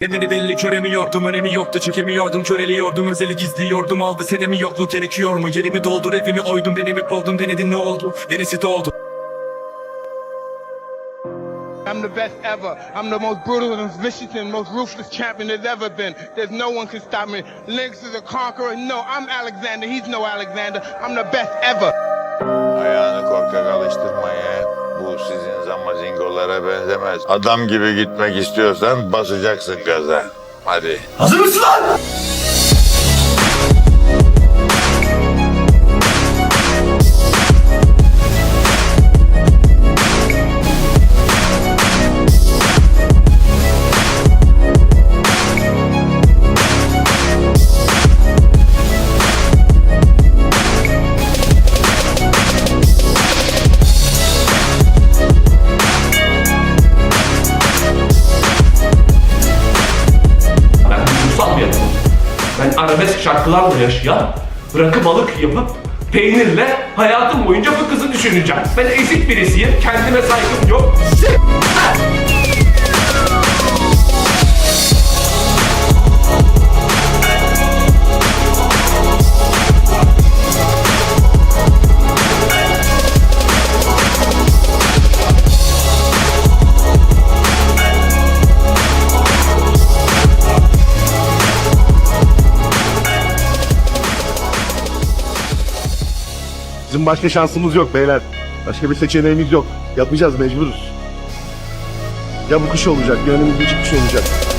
Nedeni belli köremiyordum önemi yoktu çekemiyordum köreliyordum özeli gizliyordum aldı senemi yokluk gerekiyor mu yerimi doldur evimi oydum denemi oldum denedin ne oldu denesi doldu I'm the best ever. I'm the most brutal and vicious and most ruthless champion there's ever been. There's no one can stop me. Lynx is a conqueror. No, I'm Alexander. He's no Alexander. I'm the best ever. Ayağını korkak alıştırmaya. Bu sizin zamazingolara benzemez. Adam gibi gitmek istiyorsan basacaksın gaza. Hadi. Hazır mısın lan? Arabesk şarkılarla yaşayan, rakı balık yapıp peynirle hayatım boyunca bu kızı düşüneceğim. Ben ezik birisiyim, kendime saygım yok. Bizim başka şansımız yok beyler. Başka bir seçeneğimiz yok. Yapacağız mecburuz. Ya bu kış olacak ya önümüzdeki kış olacak.